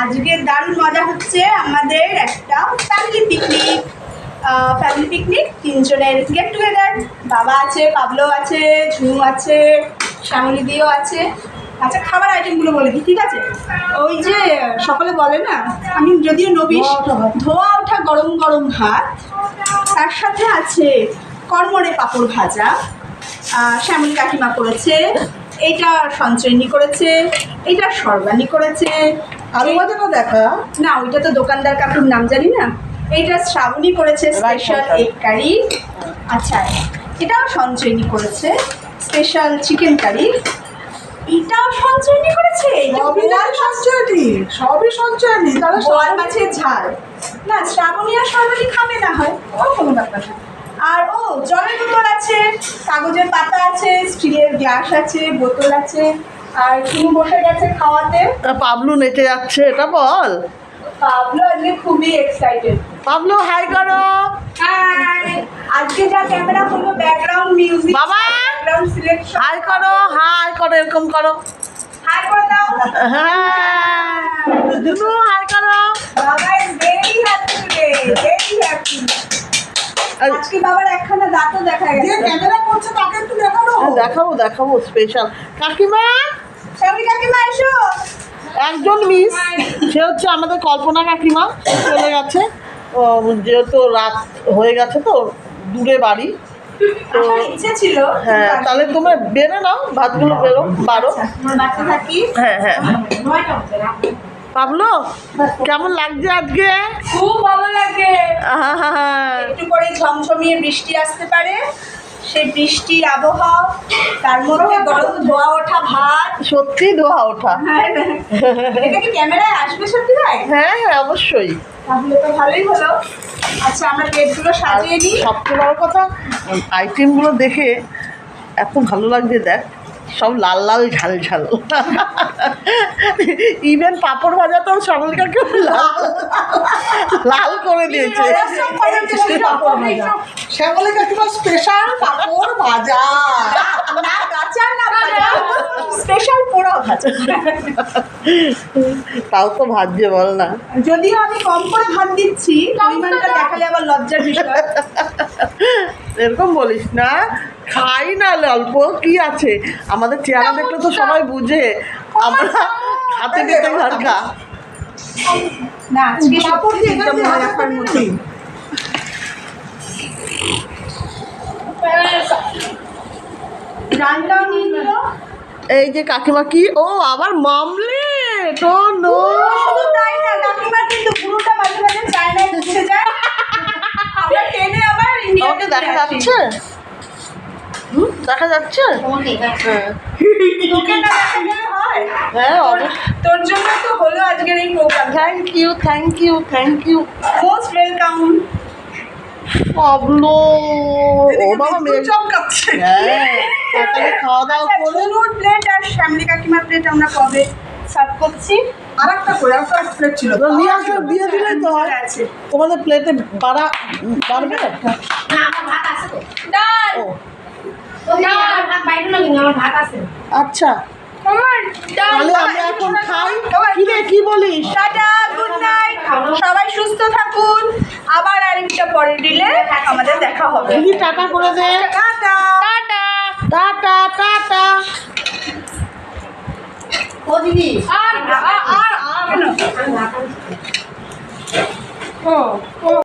আজকে দারুণ মজা হচ্ছে আমাদের একটা ফ্যামিলি পিকনিক ফ্যামিলি পিকনিক তিনজনের গেট টুগেদার বাবা আছে পাবলো আছে ঝুমু আছে শ্যামলি দিও আছে। আচ্ছা খাবার আইটেমগুলো বলে দিই ঠিক আছে? ওই যে সকলে বলে না আমি যদিও নবিশ ধোয়া ওঠা গরম গরম ভাত। তার সাথে আছে কর্মরে পাঁপড় ভাজা। শ্যামলী কাকিমা করেছে এইটা সঞ্চয়নী করেছে এইটা সর্বাণী করেছে আলু ভাজাটা দেখা? না ওইটা তো দোকানদার কাকুর নাম জানি না। এইটা শ্রাবণী করেছে স্পেশাল এগ কারি আচ্ছা এটাও সঞ্চয়নী করেছে স্পেশাল চিকেন কারি এটাও সঞ্চয়নী করেছে? সবই সঞ্চয়নি সবই সঞ্চয়নি তাহলে বোয়াল মাছের ঝাল। না শ্রাবণী আর সর্বাণী খাবে না হয় ও কোনো ব্যাপার না। আর ও জলের বোতল আছে কাগজের পাতা আছে স্টিলের গ্লাস আছে বোতল আছে। আর তুমি বসে গেছে খাওয়াতে? পাবলু নেচে যাচ্ছে এটা বল। পাবলো আজকে খুবই এক্সাইটেড পাবলু হাই করো। হাই আজকে যা ক্যামেরা হলো ব্যাকগ্রাউন্ড মিউজিক বাবা! ব্যাকগ্রাউন্ড সিলেকশন হাই করো হাই করো এরকম করো। হাই করে দাও। হ্যাঁ। দুনু হাই করো। বাবা is very happy today very happy আজকে বাবার একখানা দাঁতও দেখা যে ক্যামেরা করছে তাকে একটু দেখানো হ্যাঁ, দেখাবো দেখাবো স্পেশাল কাকিমা? একজন মিস সে হচ্ছে আমাদের কল্পনা কাকিমা চলে গেছে। ও, যেহেতু রাত হয়ে গেছে তো দূরে বাড়ি। তো ছিল হ্যাঁ তাহলে তোমরা বেরো নাও ভাতগুলো বেরো বারো আচ্ছা, হ্যাঁ হ্যাঁ। পাবলো? কেমন লাগছে আজকে? খুব ভালো লাগে। আহা, একটু পরে ঝমঝমিয়ে বৃষ্টি আসতে পারে। সেই বৃষ্টির আবহাওয়া তার মধ্যে গরম ধোয়া ওঠা ভাত। সত্যি ধোয়া ওঠা। এটা কি ক্যামেরায় আসবে সত্যি ভাই? হ্যাঁ হ্যাঁ অবশ্যই। তাহলে তো ভালোই হলো। আচ্ছা আমরা প্লেটগুলো আর সাজিয়ে নিই। সবচেয়ে বড় কথা আইটেমগুলো দেখে এত ভালো লাগছে দেখ সব লাল লাল ঝাল ঝাল। ইভেন পাঁপড় ভাজা তো সকলকে লাল লাল করে দিয়েছে। শ্যামলী কাকিমা স্পেশাল পাপড় ভাজা। না কাঁচা না ভাজা? স্পেশাল পোড়া ভাজা। তাও তো বল না। যদিও আমি কম করে ভাত দিচ্ছি পরিমাণটা দেখালে আবার লজ্জার বিষয়। এরকম বলিস না। খাই না অল্প কি আছে? আমাদের চেহারা দেখলে তো সবাই বুঝে। আমরা হাতে পেতে ঘর খা না সত্যি দিয়ে নিয়ে নিল। এই যে কাকিমা কি? ও আবার মামলেট! ও নো শুধু তাই না কাকিমা কিন্তু পুরোটা মাঝে মাঝে চায়নায় ঘুরতে যায়। আমরা ট্রেনে আবার ওকে দেখা যাচ্ছে? হুম, দেখা যাচ্ছে? হ্যাঁ। হয়? তোর জন্য তো হলো আজকের এই programme thank you thank you thank you most welcome Pablo ও বাবা মেয়ে চমকাচ্ছে। হ্যাঁ। তাড়াতাড়ি খাওয়া দাওয়া করে প্লেট আর শ্যামলি কাকিমার প্লেট আমরা কবে সার্ভ করছি। আর একটা করে একটা প্লেট ছিল নিয়ে দিয়ে দিলে তো হয়। আছে। তোমাদের প্লেটে বাড়া বাড়বে? ডাল! আমার ভাত আছে। আচ্ছা। আমার ডাল তাহলে এখন খাই। কি বলিস? টাটা গুড নাইট সবাই সুস্থ থাকুন। আবার আরেকটা পরের দিলে আমাদের দেখা হবে। টাটা করে দে। টাটা। টাটা। টাটা টাটা ও দিদি আর আর আর ও